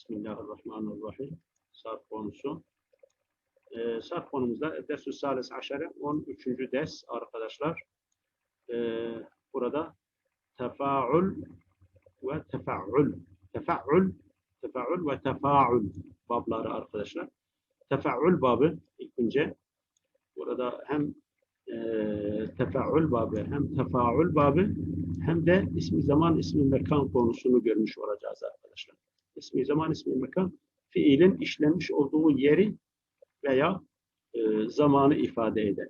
Bismillahirrahmanirrahim. Sarf konusu. Ee, sarf konumuzda Dersü Salis Aşere 13. ders arkadaşlar. Ee, burada tefaül ve tefaül. Tefaül, tefaül ve tefaül babları arkadaşlar. Tefaül babı ilk önce burada hem e, tefaül babı hem tefaül babı hem de ismi zaman ismi mekan konusunu görmüş olacağız arkadaşlar. İsmi zaman ismi mekan fiilin işlenmiş olduğu yeri veya e, zamanı ifade eder.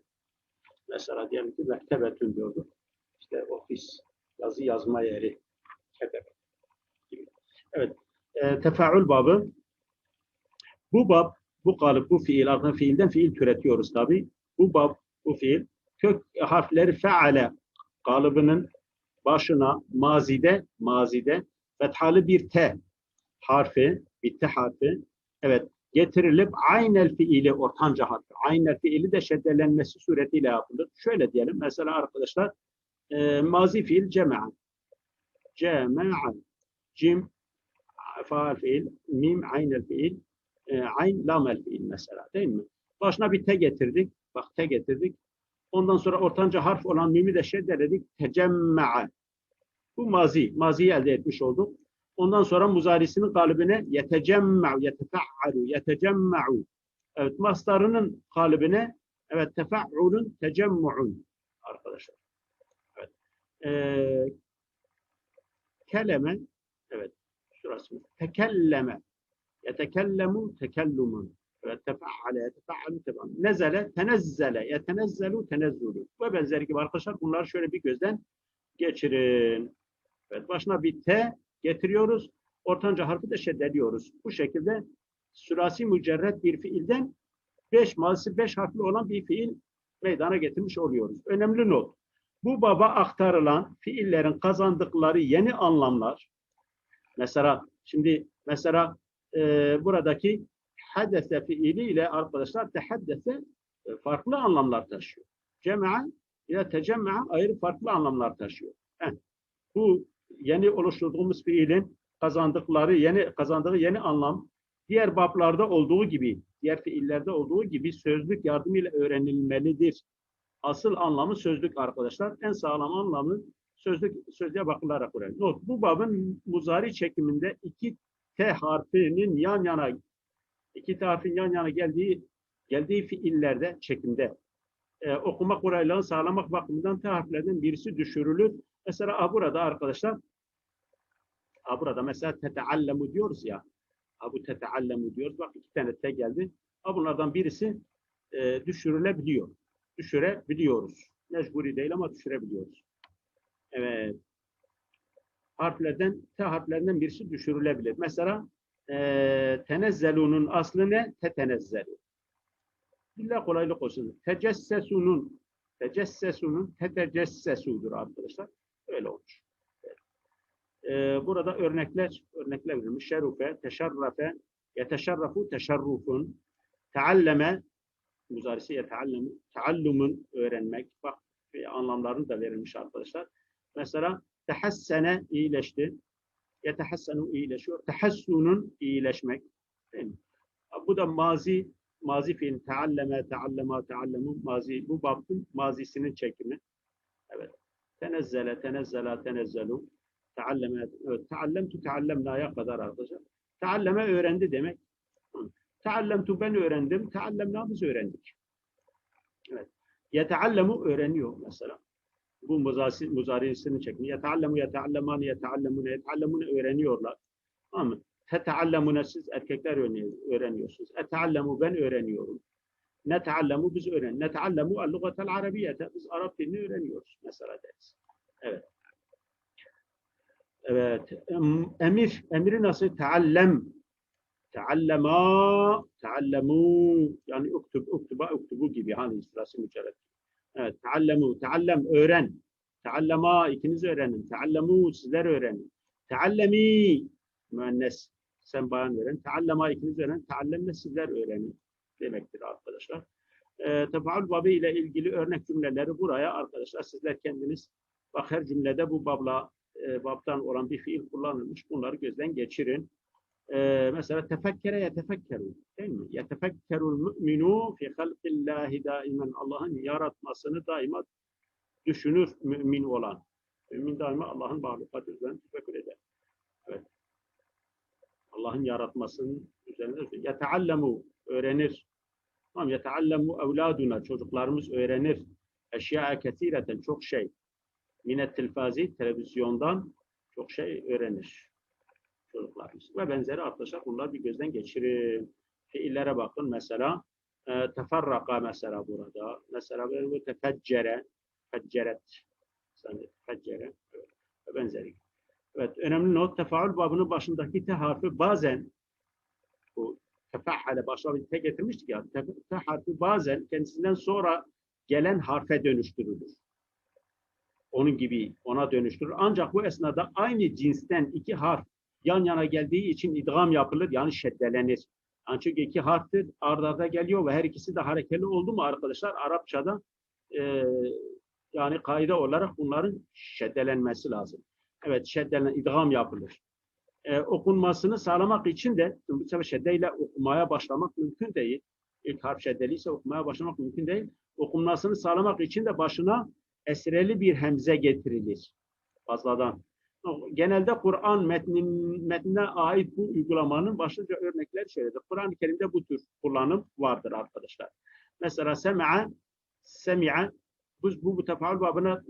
Mesela diyelim ki mektebetün diyorduk. İşte ofis, yazı yazma yeri, ketebe gibi. Evet. E, tefaül babı bu bab, bu kalıp, bu fiil, aslında fiilden fiil türetiyoruz tabi. Bu bab, bu fiil kök harfleri feale kalıbının başına mazide, mazide fethalı bir t harfi, bir t harfi evet getirilip aynel fiili ortanca harfi. Aynel fiili de şeddelenmesi suretiyle yapılır. Şöyle diyelim mesela arkadaşlar e, mazi fiil cema'a. Cema'a. Cim faal fiil, mim aynel fiil, e, ayn lamel fiil mesela değil mi? Başına bir te getirdik. Bak te getirdik. Ondan sonra ortanca harf olan mimi de şeddeledik. Tecemma'a. Bu mazi. Maziyi elde etmiş olduk. Ondan sonra muzarisinin kalbine yetecemma'u, yetefa'alu, yetecemma'u. Evet, mastarının kalbine evet tefa'ulun, tecemmu'un arkadaşlar. Evet. Ee, keleme evet şurası? Tekelleme. Yetekellemu tekellumun. Evet, tefa'ale, yetefa'alu, tefa'alu. Nezele, tenezzele, yetenezzelu, tenezzulu. Ve benzeri gibi arkadaşlar bunları şöyle bir gözden geçirin. Evet, başına bir T getiriyoruz. Ortanca harfi de şeddediyoruz. Bu şekilde sürasi mücerret bir fiilden beş mazisi beş harfli olan bir fiil meydana getirmiş oluyoruz. Önemli not. Bu baba aktarılan fiillerin kazandıkları yeni anlamlar mesela şimdi mesela e, buradaki hadese fiili ile arkadaşlar tehaddese e, farklı anlamlar taşıyor. Cema'a ile tecemma'a ayrı farklı anlamlar taşıyor. Heh. Bu yeni oluşturduğumuz fiilin kazandıkları yeni kazandığı yeni anlam diğer bablarda olduğu gibi, diğer fiillerde olduğu gibi sözlük yardımıyla öğrenilmelidir. Asıl anlamı sözlük arkadaşlar. En sağlam anlamı sözlük sözlüğe bakılarak öğrenir. Not, bu babın muzari çekiminde iki T harfinin yan yana iki T harfin yan yana geldiği geldiği fiillerde çekimde e, okuma kurallarını sağlamak bakımından T harflerden birisi düşürülür. Mesela burada arkadaşlar burada mesela teteallemu diyoruz ya. Bu teteallemu diyoruz. Bak iki tane te geldi. Bunlardan birisi e, düşürülebiliyor. Düşürebiliyoruz. Mecburi değil ama düşürebiliyoruz. Evet. Harflerden, te harflerinden birisi düşürülebilir. Mesela e, tenezzelunun aslı ne? Tetenezzelu. İlla kolaylık olsun. Tecessesunun tecessesunun tetecessesudur arkadaşlar. Öyle olmuş. Ee, burada örnekler örnekler verilmiş. Şerufe, teşerrafe, yeteşerrafu, teşerrufun, tealleme, muzarisi yeteallemu, teallumun öğrenmek. Bak anlamlarını da verilmiş arkadaşlar. Mesela tehassene iyileşti. Yetehassenu iyileşiyor. Tehassunun iyileşmek. Değil mi? Bu da mazi mazi fiil tealleme, teallema, teallemu mazi bu babın mazisinin çekimi. Evet. Tenezzele, tenezzela, tenezzelu. Tealleme. Teallemtu, teallemna'ya kadar arkadaşlar. Tealleme öğrendi demek. Teallemtu ben öğrendim. Teallemna biz öğrendik. Evet. Yeteallemu öğreniyor mesela. Bu muzasi, muzarisinin çekimi. Yeteallemu, yeteallemani, yeteallemune, yeteallemune öğreniyorlar. Tamam mı? Teteallemune siz erkekler öğreniyorsunuz. Eteallemu ben öğreniyorum. Neteallemu biz öğren. Neteallemu el-lugatel arabiyete. Biz Arap dilini öğreniyoruz mesela deriz. Evet. Evet. Emir. Emiri nasıl? Teallem. Teallema. Teallemu. Yani uktub, uktuba, uktubu gibi. Hani sırası mücerret. Evet. Teallemu. Teallem. Öğren. Teallema. ikiniz öğrenin. Teallemu. Sizler öğrenin. Teallemi. Müennes sen bayan öğren. Teallema ikiniz öğren. Teallemle sizler öğrenin demektir arkadaşlar. E, tefaül babı ile ilgili örnek cümleleri buraya arkadaşlar sizler kendiniz bak her cümlede bu babla e, babtan olan bir fiil kullanılmış. Bunları gözden geçirin. Ee, mesela tefekkere yetefekkeru değil mi? Yetefekkerul mu'minu fi halqillahi daimen. Allah'ın yaratmasını daima düşünür mümin olan. Mümin daima Allah'ın mahlukatı üzerine tefekkür eder. Evet. Allah'ın yaratmasının üzerinde yeteallemu öğrenir. Tamam yeteallemu evladuna çocuklarımız öğrenir. Eşya kesireten çok şey. Minet tilfazi televizyondan çok şey öğrenir çocuklarımız. Ve benzeri arkadaşlar bunlar bir gözden geçirin. Fiillere bakın mesela e, teferraka mesela burada. Mesela böyle tefeccere, fecceret, feccere ve benzeri. Evet, önemli not tefaül babının başındaki te harfi bazen bu tefaale başına bir te getirmiştik ya. Te, harfi bazen kendisinden sonra gelen harfe dönüştürülür. Onun gibi ona dönüştürür. Ancak bu esnada aynı cinsten iki harf yan yana geldiği için idgam yapılır yani şeddelenir. Yani çünkü iki harftir arda arda geliyor ve her ikisi de hareketli oldu mu arkadaşlar Arapçada e, yani kaide olarak bunların şeddelenmesi lazım. Evet şeddelen idgam yapılır. E, okunmasını sağlamak için de bu sefer şeddeyle okumaya başlamak mümkün değil. İlk harf şeddeliyse okumaya başlamak mümkün değil. Okunmasını sağlamak için de başına esreli bir hemze getirilir. Fazladan. Genelde Kur'an metnin, metnine ait bu uygulamanın başlıca örnekleri şöyledir. Kur'an-ı Kerim'de bu tür kullanım vardır arkadaşlar. Mesela semi'a, semi'a, biz bu, bu tefaül babına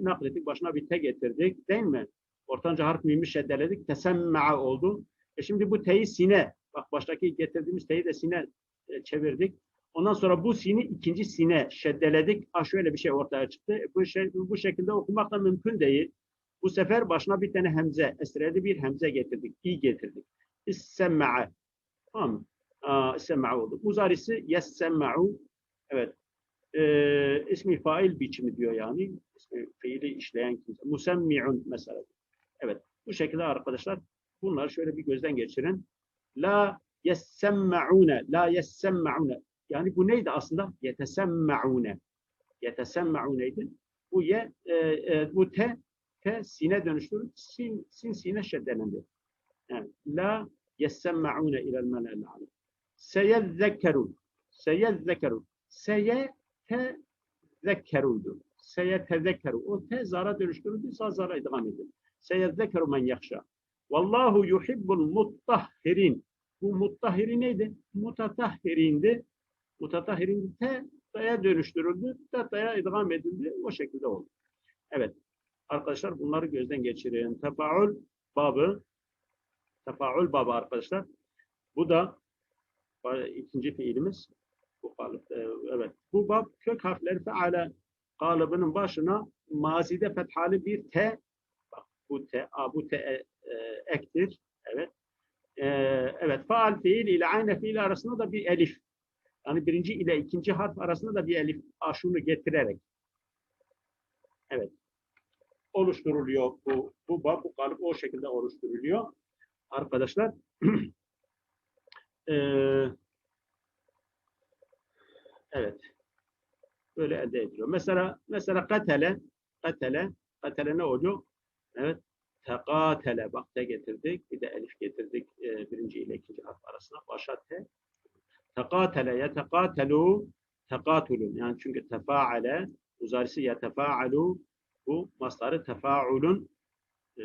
naklettik, başına bir te getirdik değil mi? Ortanca harf mimi şeddeledik, tesemma'a oldu. E şimdi bu teyi sine, bak baştaki getirdiğimiz teyi de sine e, çevirdik. Ondan sonra bu sini ikinci sine şeddeledik. Ah şöyle bir şey ortaya çıktı. E, bu, şey, bu şekilde okumak da mümkün değil. Bu sefer başına bir tane hemze, esreli bir hemze getirdik. İ getirdik. İssemma'a. Tamam İssemma'a oldu. Muzarisi yessemma'u. Evet. Ee, ismi fail biçimi diyor yani. İsmi fiili işleyen kimse. Musemmi'un mesela. Evet. Bu şekilde arkadaşlar bunları şöyle bir gözden geçirin. La yessemma'une. La yessemma'une. Yani bu neydi aslında? Yetesemma'une. Yetesemma'uneydi. Bu ye, e, e, bu te te sine dönüştürüp sin, sin sine şeddelendi. Yani, la yessemmaune ilel melel alem. Seyezzekkerun. Seyezzekkerun. Seye te zekkerundu. Seye tezekkeru. O te zara dönüştürüldü, sağ zara idgam edildi. Seyezzekkeru men yakşa. Vallahu yuhibbul muttahhirin. Bu muttahhiri neydi? Mutatahhirindi. Mutatahhirin te daya dönüştürüldü. Te daya idgam edildi. O şekilde oldu. Evet. Arkadaşlar bunları gözden geçirin. Tefaül babı tefaül babı arkadaşlar. Bu da ikinci fiilimiz. Bu kalıp, e, evet. Bu bab kök harfleri feale kalıbının başına mazide fethali bir bak bu te, a, bu te e, e, ektir. Evet. E, evet. Faal fiil ile aynı fiil arasında da bir elif. Yani birinci ile ikinci harf arasında da bir elif aşunu getirerek. Evet oluşturuluyor bu, bu bab, bu kalıp o şekilde oluşturuluyor. Arkadaşlar ee, evet böyle elde ediliyor. Mesela mesela katele katele katele ne oluyor? Evet tekatele bak te getirdik bir de elif getirdik e, birinci ile ikinci harf arasına başa te tekatele yetekatelu tekatulun yani çünkü tefaale uzarisi yetefaalu bu mastarı tefaulun e,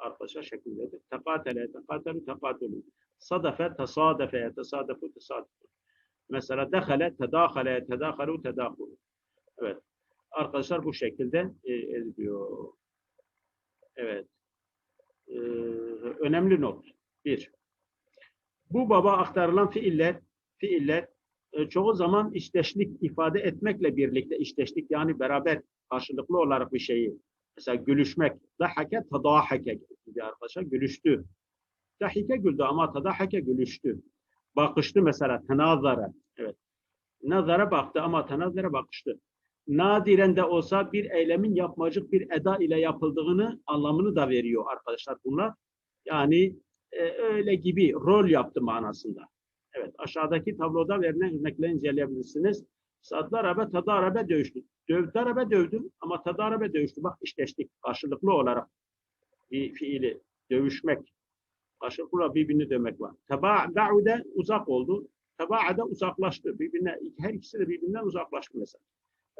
arkadaşlar şeklindedir. Tekatele, tekatelu, tekatelu. Sadafe, tasadafe, tasadafu, tasadafu. Mesela dehale, tedahale, tedahelu, tedahulu. Evet. Arkadaşlar bu şekilde e, ediliyor. Evet. Ee, önemli not. Bir. Bu baba aktarılan fiiller, fiiller e, çoğu zaman işteşlik ifade etmekle birlikte işteşlik yani beraber karşılıklı olarak bir şeyi mesela gülüşmek dahake tadahake gibi arkadaşlar gülüştü. Dahike güldü ama tadahake gülüştü. Bakıştı mesela tenazara. Evet. Nazara baktı ama tenazara bakıştı. Nadiren de olsa bir eylemin yapmacık bir eda ile yapıldığını anlamını da veriyor arkadaşlar bunlar. Yani e, öyle gibi rol yaptı manasında. Evet aşağıdaki tabloda verilen örnekleri inceleyebilirsiniz. Sadarabe tadarabe dövüştü. Döv, darabe dövdüm ama tadarabe dövüştü. Bak işleştik karşılıklı olarak bir fiili dövüşmek. Karşılıklı birbirini demek var. Teba'de uzak oldu. Teba'de uzaklaştı. Birbirine, her ikisi de birbirinden uzaklaştı mesela.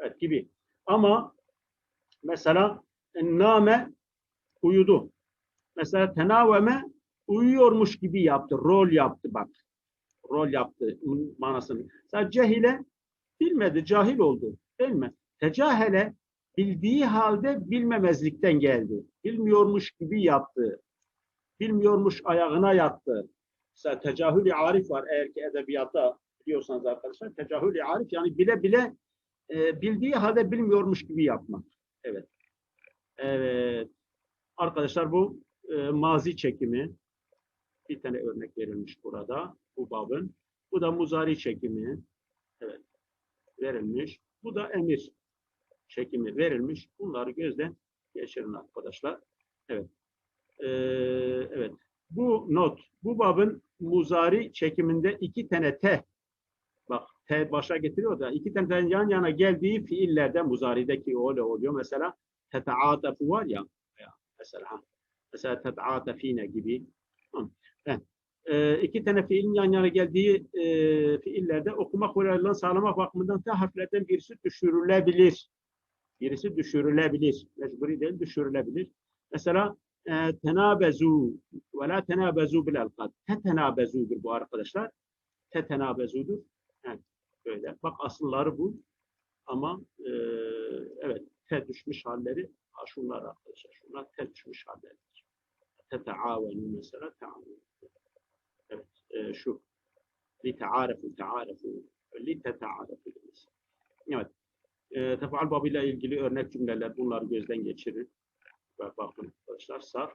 Evet gibi. Ama mesela name uyudu. Mesela tenaveme uyuyormuş gibi yaptı. Rol yaptı bak. Rol yaptı manasını. Mesela cehile bilmedi, cahil oldu. Değil mi? Tecahele bildiği halde bilmemezlikten geldi. Bilmiyormuş gibi yaptı. Bilmiyormuş ayağına yattı. Mesela tecahülü arif var eğer ki edebiyatta biliyorsanız arkadaşlar. Tecahülü arif yani bile bile e, bildiği halde bilmiyormuş gibi yapmak. Evet. Evet. Arkadaşlar bu e, mazi çekimi. Bir tane örnek verilmiş burada. Bu babın. Bu da muzari çekimi. Evet. Verilmiş. Bu da emir çekimi verilmiş. Bunları gözden geçirin arkadaşlar. Evet. Ee, evet. Bu not, bu babın muzari çekiminde iki tane te, te başa getiriyor da iki tane yan yana geldiği fiillerde muzarideki öyle oluyor. Mesela tetaatefu var ya, mesela mesela tetaatifine gibi. Ee, iki tane fiilin yan yana geldiği e, fiillerde okuma kurallarını sağlamak bakımından te harflerden birisi düşürülebilir. Birisi düşürülebilir. Mecburi değil, düşürülebilir. Mesela e, tenabezu ve la tenabezu bil elkad. Tetenabezudur bu arkadaşlar. Tetenabezudur. Böyle. Bak asılları bu. Ama e, evet, te düşmüş halleri ha, şunlar arkadaşlar. Şunlar te düşmüş halleridir. Teteavenu mesela teavenu. Evet, e, şu. Li tearefu tearefu. Li tetearefu. Evet. E, tefaal babıyla ilgili örnek cümleler bunları gözden geçirin. Bakın arkadaşlar sarf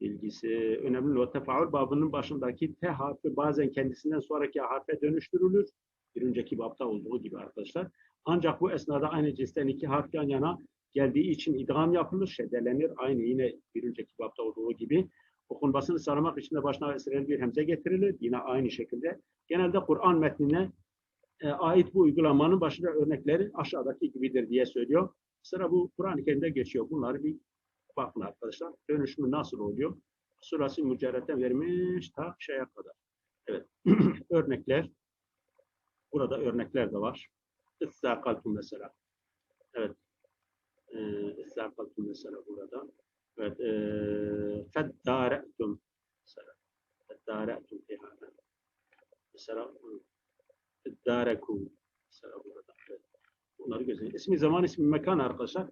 bilgisi önemli. O tefaül babının başındaki T harfi bazen kendisinden sonraki harfe dönüştürülür. Bir önceki babda olduğu gibi arkadaşlar. Ancak bu esnada aynı cinsten iki harf yan yana geldiği için idgam yapılır, şeddelenir. Aynı yine bir önceki babda olduğu gibi. Okunmasını sağlamak için de başına esreli bir hemze getirilir. Yine aynı şekilde. Genelde Kur'an metnine e, ait bu uygulamanın başında örnekleri aşağıdaki gibidir diye söylüyor. Sıra bu Kur'an-ı Kerim'de geçiyor. Bunları bir bakın arkadaşlar. Dönüşümü nasıl oluyor? Surası mücerretten vermiş ta şeye kadar. Evet. örnekler. Burada örnekler de var. İstâkaltum mesela. Evet. İstâkaltum mesela burada. Evet. Feddâre'tum mesela. Feddâre'tum fihâne. Mesela Feddârekum. Mesela burada. Evet. Bunları gözleyin. İsmi zaman, ismi mekan arkadaşlar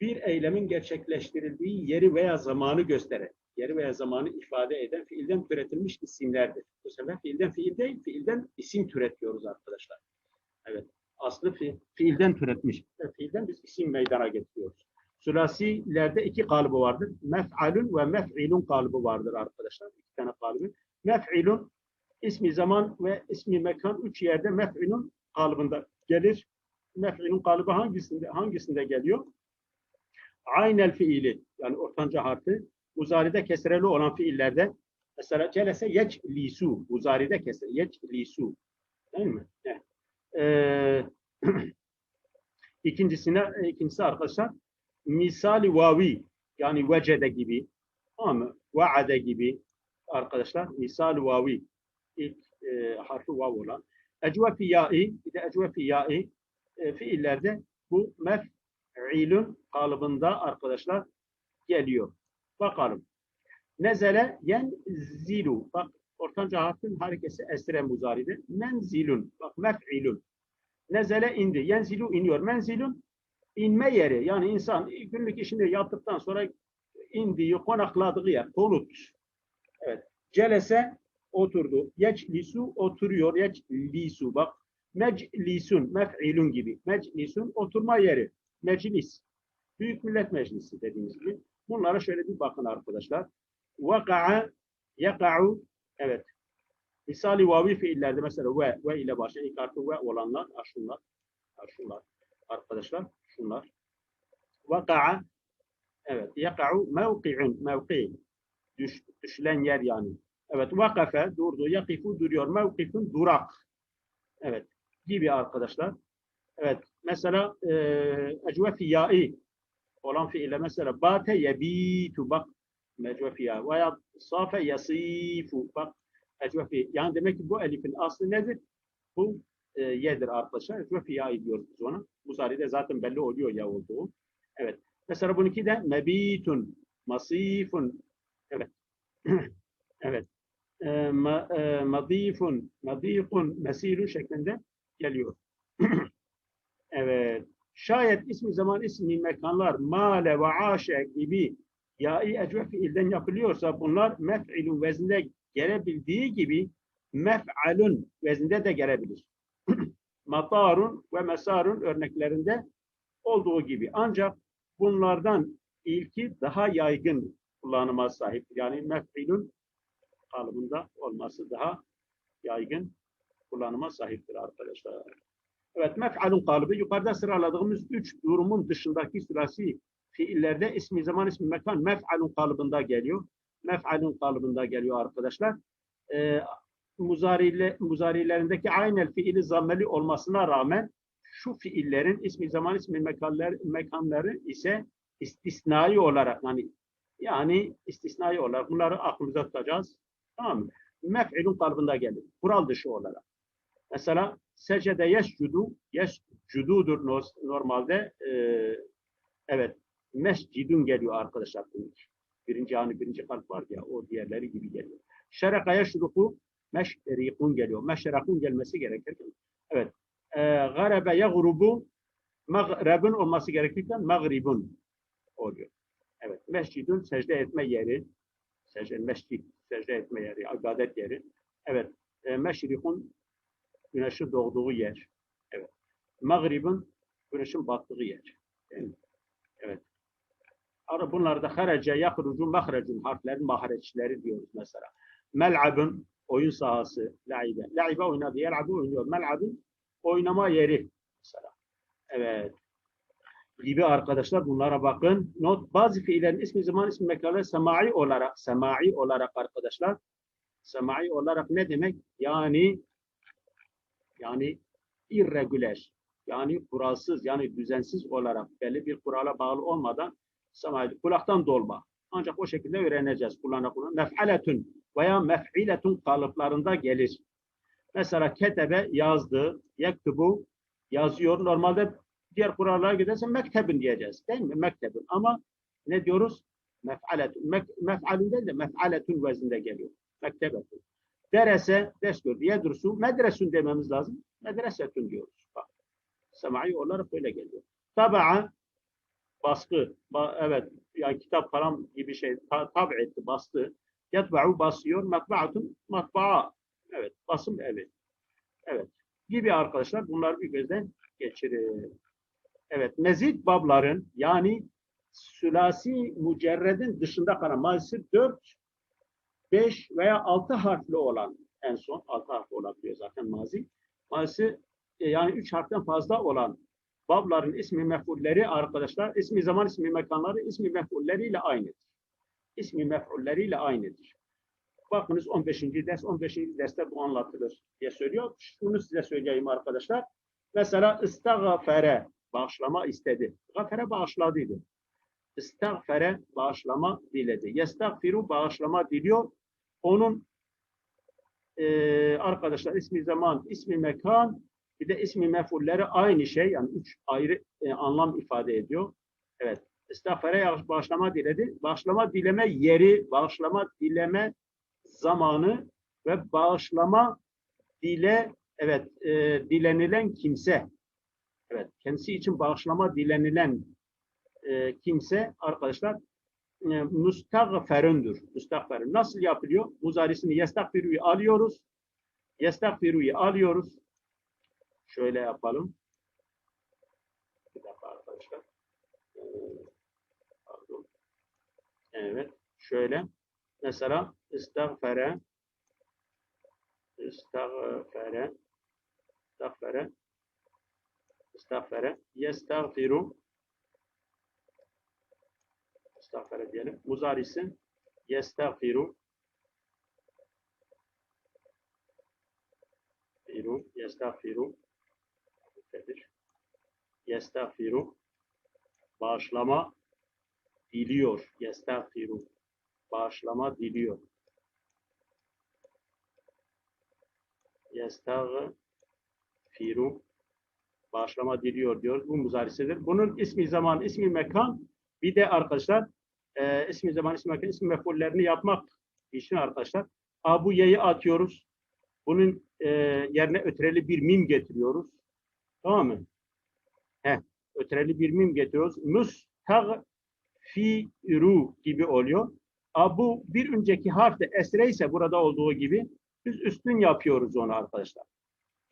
bir eylemin gerçekleştirildiği yeri veya zamanı gösteren, yeri veya zamanı ifade eden fiilden türetilmiş isimlerdir. Bu sefer fiilden fiil değil, fiilden isim türetiyoruz arkadaşlar. Evet. Aslı fi, fiilden türetmiş. Fiilden biz isim meydana getiriyoruz. Sülasilerde iki kalıbı vardır. Mef'alun ve mef'ilun kalıbı vardır arkadaşlar. İki tane kalıbı. Mef'ilun ismi zaman ve ismi mekan üç yerde mef'ilun kalıbında gelir. Mef'ilun kalıbı hangisinde hangisinde geliyor? aynel fiili yani ortanca harfi muzaride kesreli olan fiillerde mesela celese yeç lisu muzaride kesre yeç lisu değil mi? Ee, ikincisine ikincisi arkadaşlar misali vavi yani vecede gibi ama vaade gibi arkadaşlar misal vavi ilk e, harfi vav olan ecve fiyai bir de ecve fiyai e, fiillerde bu mef ilun kalıbında arkadaşlar geliyor. Bakalım. Nezele yenzilu. Bak ortanca harfin harekesi esre muzaride. Menzilun. Bak mef'ilun. Nezele indi. Yenzilu iniyor. Menzilun inme yeri. Yani insan günlük işini yaptıktan sonra indiği, konakladığı yer. Konut. Evet. Celese oturdu. Yeclisu oturuyor. Yeclisu. Bak meclisun, mef'ilun gibi. Meclisun oturma yeri meclis. Büyük Millet Meclisi dediğimiz gibi. Bunlara şöyle bir bakın arkadaşlar. Vaka'a, yaka'u, evet. Misali vavi fiillerde mesela ve, ve ile başlayan ilk harfi ve olanlar, şunlar, şunlar arkadaşlar, şunlar. Vaka'a, evet, yaka'u mevki'un, mevki, düş, düşülen yer yani. Evet, vakafe, durdu, yakifu, duruyor, mevkifun, durak. Evet, gibi arkadaşlar. Evet, mesela e, ecve olan fiile mesela bate yebitu bak mecve ya veya safe yasifu. Bak mecve fi. Yani demek ki bu elifin aslı nedir? Bu e, yedir arkadaşlar. Mecve ya diyoruz biz ona. Muzari'de zaten belli oluyor ya olduğu. Evet. Mesela bununki de mebitun, masifun. Evet. evet. E, ma, e, madifun, madifun, mesirun şeklinde geliyor. evet. Şayet ismi zaman ismi mekanlar male ve aşe gibi ya'i ecve fiilden yapılıyorsa bunlar mef'ilun vezinde gelebildiği gibi mef'alun vezinde de gelebilir. Matarun ve mesarun örneklerinde olduğu gibi. Ancak bunlardan ilki daha yaygın kullanıma sahip. Yani mef'ilun kalıbında olması daha yaygın kullanıma sahiptir arkadaşlar. Evet, mef'alun kalıbı yukarıda sıraladığımız üç durumun dışındaki sürasi fiillerde ismi zaman ismi mekan mef'alun kalıbında geliyor. Mef'alun kalıbında geliyor arkadaşlar. Ee, muzarile, muzarilerindeki aynel fiili zammeli olmasına rağmen şu fiillerin ismi zaman ismi mekanlar, mekanları ise istisnai olarak hani yani istisnai olarak bunları aklımıza tutacağız. Tamam mı? Mef'ilun kalıbında gelir. Kural dışı olarak. Mesela secde yescudu, yescududur normalde. E, evet, mescidun geliyor arkadaşlar. Birinci hani birinci kalp var ya, o diğerleri gibi geliyor. Şereka yeşruku, meşrikun geliyor. Meşrekun gelmesi gerekirken. Evet. E, garebe yagrubu, mağrebun olması gerekirken mağribun oluyor. Evet. Mescidun secde etme yeri. Secde, mescid, secde etme yeri, ibadet yeri. Evet. E, meşrikun güneşin doğduğu yer. Evet. Mağribin güneşin battığı yer. Mi? Evet. Ara bunlarda harece, yakrucu, mahrecun harflerin mahreçleri diyoruz mesela. Mel'abın oyun sahası, la'ibe. La'ibe oynadı, yel'abı oynuyor. Mel'abın oynama yeri mesela. Evet. Gibi arkadaşlar bunlara bakın. Not bazı fiillerin ismi zaman ismi mekanları semai olarak, semai olarak arkadaşlar. Semai olarak ne demek? Yani yani irregüler yani kuralsız yani düzensiz olarak belli bir kurala bağlı olmadan samaydı. Kulaktan dolma. Ancak o şekilde öğreneceğiz. Kullana kullana. Mef'aletun veya mef'iletun kalıplarında gelir. Mesela ketebe yazdı, yektubu yazıyor. Normalde diğer kurallara giderse mektebin diyeceğiz. Değil mi? Mektebin. Ama ne diyoruz? Mef'aletun. Mef'alun değil de mef'aletun vezinde geliyor. Mektebetun. Derese, ders gördü. Yedrusu, medresun dememiz lazım. Medresetun diyoruz. Bak. Semai olarak böyle geliyor. Taba'a, baskı. Ba evet, yani kitap falan gibi şey ta tab etti, bastı. Yetba'u basıyor. Matba'atun, matba'a. Evet, basım evi. Evet. Gibi arkadaşlar bunlar bir gözden geçirir. Evet, mezit babların yani sülasi mücerredin dışında kalan mazisi 4 5 veya 6 harfli olan en son 6 harfli olabiliyor zaten mazi. Mazisi e, yani 3 harften fazla olan babların ismi mef'ulleri arkadaşlar ismi zaman ismi mekanları ismi mef'ulleriyle aynıdır. İsmi mef'ulleriyle aynıdır. Bakınız 15. ders 15. derste bu anlatılır diye söylüyor. Şunu size söyleyeyim arkadaşlar. Mesela istagfere bağışlama istedi. Gafere bağışladıydı. İstagfere bağışlama diledi. Yestagfiru bağışlama diliyor. Onun e, arkadaşlar ismi zaman, ismi mekan bir de ismi mefulleri aynı şey. Yani üç ayrı e, anlam ifade ediyor. Evet. İstagfere bağışlama diledi. Bağışlama dileme yeri, bağışlama dileme zamanı ve bağışlama dile evet e, dilenilen kimse evet kendisi için bağışlama dilenilen e, kimse arkadaşlar e, müstagferündür. Müstagferün. Nasıl yapılıyor? Muzarisini yestagfiru'yu alıyoruz. Yestagfiru'yu alıyoruz. Şöyle yapalım. Bir dakika arkadaşlar. Ee, pardon. Evet. Şöyle. Mesela istagfere istagfere istagfere istagfere yestagfiru istagfere diyelim. Muzarisi yestagfiru firu yestagfiru yestagfiru bağışlama diliyor. Yestagfiru bağışlama diliyor. Yestağfiru bağışlama diliyor diyor. Bu muzarisidir. Bunun ismi zaman, ismi mekan bir de arkadaşlar e, ismi zaman, ismi mekan, ismi mefullerini yapmak için arkadaşlar Abu Y'yi atıyoruz. Bunun e, yerine ötreli bir mim getiriyoruz. Tamam mı? Heh, ötreli bir mim getiriyoruz. Mustagfiru gibi oluyor. Abu bir önceki harf de esre ise burada olduğu gibi biz üstün yapıyoruz onu arkadaşlar.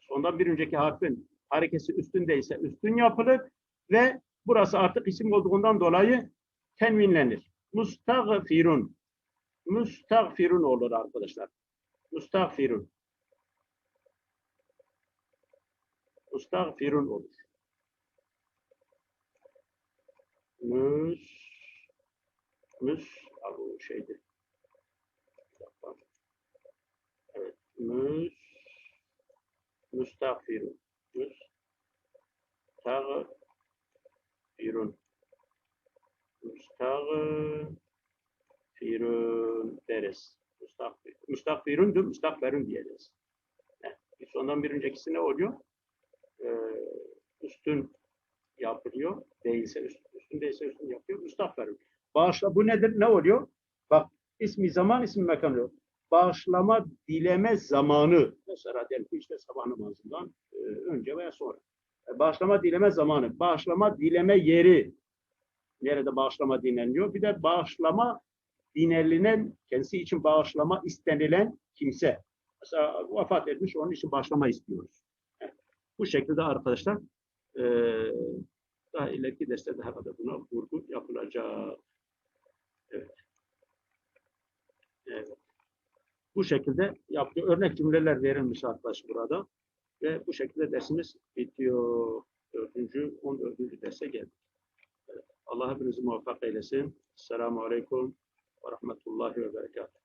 Sondan bir önceki harfin harekesi üstündeyse üstün yapılır ve burası artık isim olduğundan dolayı tenvinlenir. Mustagfirun. Mustagfirun olur arkadaşlar. Mustagfirun. Mustagfirun olur. Mus Mus bu şeydi. Evet. Mus Mustagfirun. Mustagfirun. Mustagfirun deriz. Mustagfir. Mustagfirundur, mustagferun diyeceğiz. Heh. Biz ondan bir öncekisi ne oluyor? Üstün yapılıyor. Değilse üstün, üstün değilse üstün yapıyor. Mustagferun. Bağışla bu nedir? Ne oluyor? Bak ismi zaman, ismi mekan oluyor. Bağışlama dileme zamanı. Mesela diyelim ki işte sabah namazından önce veya sonra. Bağışlama dileme zamanı. Bağışlama dileme yeri. Nerede bağışlama dinleniyor? Bir de bağışlama dinlenilen, kendisi için bağışlama istenilen kimse. Mesela vefat etmiş, onun için bağışlama istiyoruz. Yani bu şekilde arkadaşlar e, daha ileriki derslerde herhalde buna vurgu yapılacak. Evet. Evet. Bu şekilde yaptığı örnek cümleler verilmiş arkadaş burada. Ve bu şekilde dersimiz bitiyor. Dördüncü, on dördüncü derse geldik. Allah hepinizi muvaffak eylesin. Selamun Aleyküm ve Rahmetullahi ve Berekatuhu.